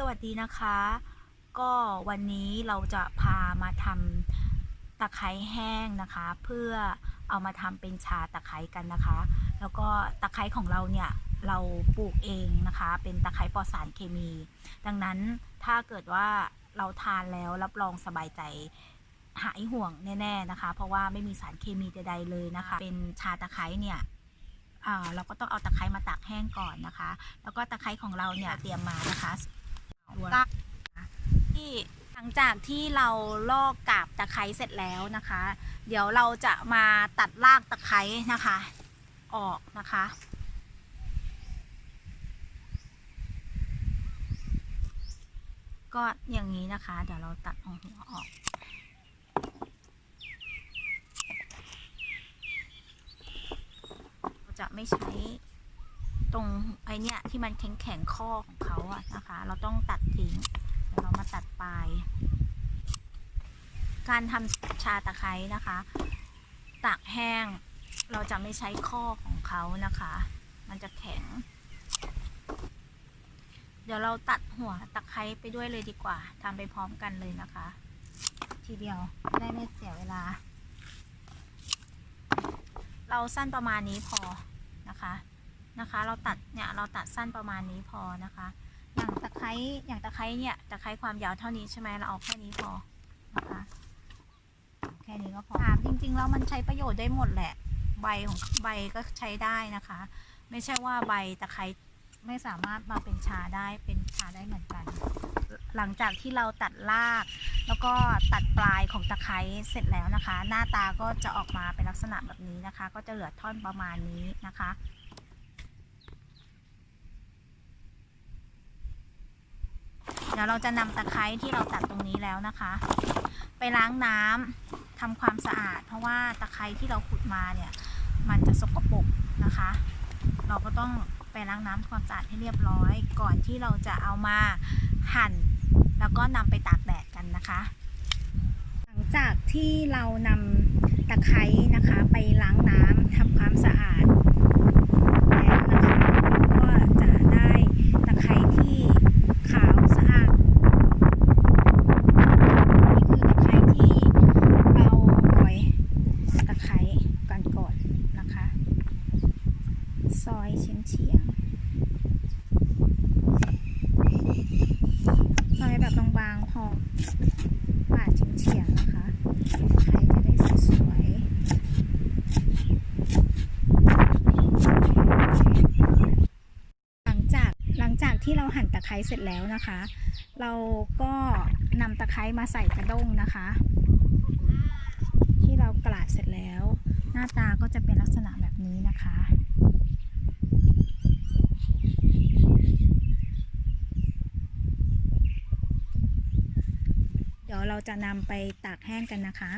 สวัสดีนะคะ ก็วันนี้เราจะพามาทำตะไคร้แห้งนะคะ เพื่อเอามาทำเป็นชาตะไคร้กันนะคะ แล้วก็ตะไคร้ของเราเนี่ยเราปลูกเองนะคะ เป็นตะไคร้ปลอดสารเคมี ดังนั้นถ้าเกิดว่าเราทานแล้วรับรองสบายใจหายห่วงแน่ๆนะคะ เพราะว่าไม่มีสารเคมีใดๆเลยนะคะ เป็นชาตะไคร้เนี่ยเราก็ต้องเอาตะไคร้มาตากแห้งก่อนนะคะ แล้วก็ตะไคร้ของเราเนี่ยเตรียมมานะคะ ที่หลังจากที่เราลอกกาบตะไคร้เสร็จแล้วนะคะ เดี๋ยวเราจะมาตัดรากตะไคร้นะคะ ออกนะคะก็อย่างนี้นะคะ เดี๋ยวเราตัดเอาหัวออกเราจะไม่ใช้ ไอเนี้ยที่มันแข็งแข็งข้อของเขาอะนะคะ เราต้องตัดทิ้งเดี๋ยวเรามาตัดปลาย การทำชาตะไคร้นะคะตากแห้งเราจะไม่ใช้ข้อของเขานะคะ มันจะแข็ง เดี๋ยวเราตัดหัวตะไคร้ไปด้วยเลยดีกว่าทำไปพร้อมกันเลยนะคะ ทีเดียวได้ไม่เสียเวลา เราสั้นประมาณนี้พอนะคะ นะคะ เราตัดเนี่ยเราตัดสั้นประมาณนี้พอนะคะ อย่างตะไคร้อย่างตะไคร้เนี่ยตะไคร้ความยาวเท่านี้ใช่ไหมเราเอาแค่นี้พอนะคะแค่นี้ก็พอถามจริงๆแล้วมันใช้ประโยชน์ได้หมดแหละ ใบของใบก็ใช้ได้นะคะ ไม่ใช่ว่าใบตะไคร้ไม่สามารถมาเป็นชาได้เป็นชาได้เหมือนกัน หลังจากที่เราตัดราก แล้วก็ตัดปลายของตะไคร้เสร็จแล้วนะคะ หน้าตาก็จะออกมาเป็นลักษณะแบบนี้นะคะ ก็จะเหลือท่อนประมาณนี้นะคะ ดี๋ยวเราจะนำตะไคร้ที่เราตัดตรงนี้แล้วนะคะ ไปล้างน้ำทำความสะอาด เพราะว่าตะไคร้ที่เราขุดมาเนี่ย มันจะสกปรกนะคะ เราก็ต้องไปล้างน้ำทำความสะอาดให้เรียบร้อย ก่อนที่เราจะเอามาหั่น แล้วก็นำไปตากแดดกันนะคะ หลังจากที่เรานำตะไคร้นะคะ ไปล้างน้ำทำความสะอาดแล้วนะคะก็จะได้ตะไคร้ที่ขาวสะอาด นี่คือตะไคร้ที่เราปล่อยตะไคร้กันก่อนนะคะ ซอยเฉียงเฉียงๆซอยแบบบาง ปาดเฉียงๆนะคะตะไคร้จะได้สวยๆหลังจากหลังจากที่เราหั่นตะไคร้เสร็จแล้วนะคะ เราก็นำตะไคร้มาใส่กระด้งนะคะ ที่เรากลาดเสร็จแล้ว หน้าตาก็จะเป็นลักษณะแบบนี้นะคะ เดี๋ยวเราจะนำไปตากแห้งกันนะคะ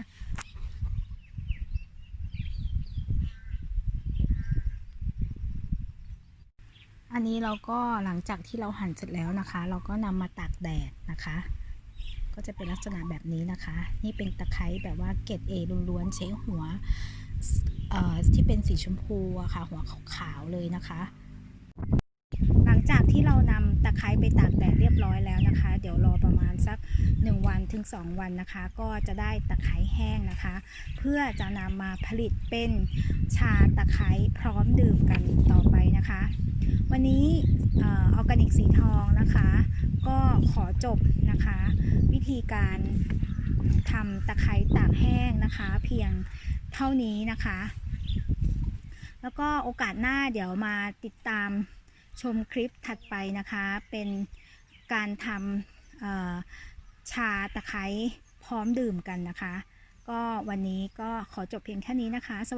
อันนี้เราก็หลังจากที่เราหั่นเสร็จแล้วนะคะ เราก็นำมาตากแดดนะคะ ก็จะเป็นลักษณะแบบนี้นะคะ นี่เป็นตะไคร้แบบว่าเกรดเอล้วนๆใช้หัวที่เป็นสีชมพูอะค่ะ หัวขาวๆเลยนะคะ จากที่เรานำตะไคร้ไปตากแดดเรียบร้อยแล้วนะคะ เดี๋ยวรอประมาณสัก 1 วันถึง 2 วันนะคะ ก็จะได้ตะไคร้แห้งนะคะ เพื่อจะนำมาผลิตเป็นชาตะไคร้พร้อมดื่มกันต่อไปนะคะ วันนี้ออร์แกนิกสีทองนะคะ ก็ขอจบนะคะ วิธีการทำตะไคร้ตากแห้งนะคะ เพียงเท่านี้นะคะ แล้วก็โอกาสหน้าเดี๋ยวมาติดตาม ชมคลิปถัดไปนะคะ เป็นการทำชาตะไคร้พร้อมดื่มกันนะคะ ก็วันนี้ก็ขอจบเพียงแค่นี้นะคะ สวัสดี